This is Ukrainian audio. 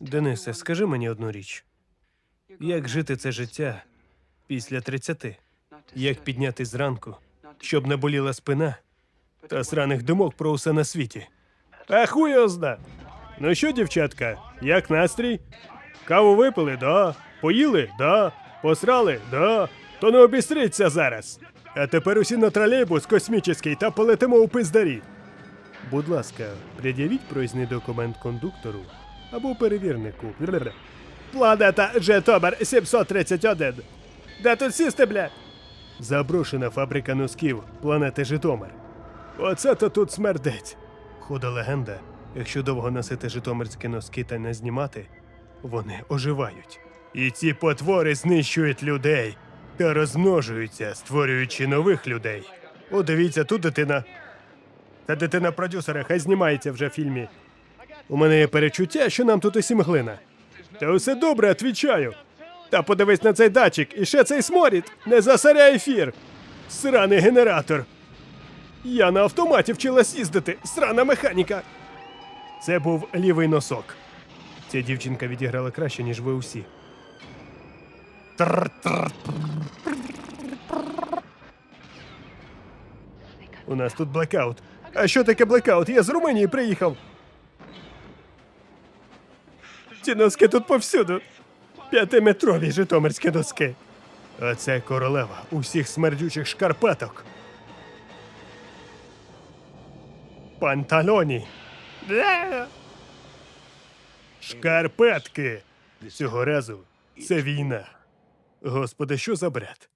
Денисе, скажи мені одну річ: як жити це життя після 30? Як підняти зранку, щоб не боліла спина та сраних думок про усе на світі? А хуй його зна. Ну що, дівчатка, як настрій? Каву випили, да. Поїли, да. Посрали, да. То не обістріться зараз. А тепер усі на тролейбус космічний та полетимо у пиздарі. Будь ласка, пред'явіть проїзний документ кондуктору або перевірнику. Планета Житомир 731. Де тут сісти, бля? Заброшена фабрика носків планети Житомир. Оце то тут смердець. Худа легенда. Якщо довго носити житомирські носки та не знімати, вони оживають. І ці потвори знищують людей та розмножуються, створюючи нових людей. О, дивіться, тут дитина. Та дитина продюсера, хай знімається вже в фільмі. У мене є перечуття, що нам тут усім глина. Та усе добре, отвічаю. Та подивись на цей датчик, і ще цей сморід. Не засоряй ефір. Сраний генератор. Я на автоматі вчилась їздити, срана механіка. Це був лівий носок. Ця дівчинка відіграла краще, ніж ви усі. У нас тут блекаут. А що таке блекаут? Я з Румунії приїхав. Ці носки тут повсюду. П'ятиметрові житомирські носки. Оце королева усіх смердючих шкарпеток. Панталоні. Шкарпетки. Цього разу це війна. Господи, що за бред?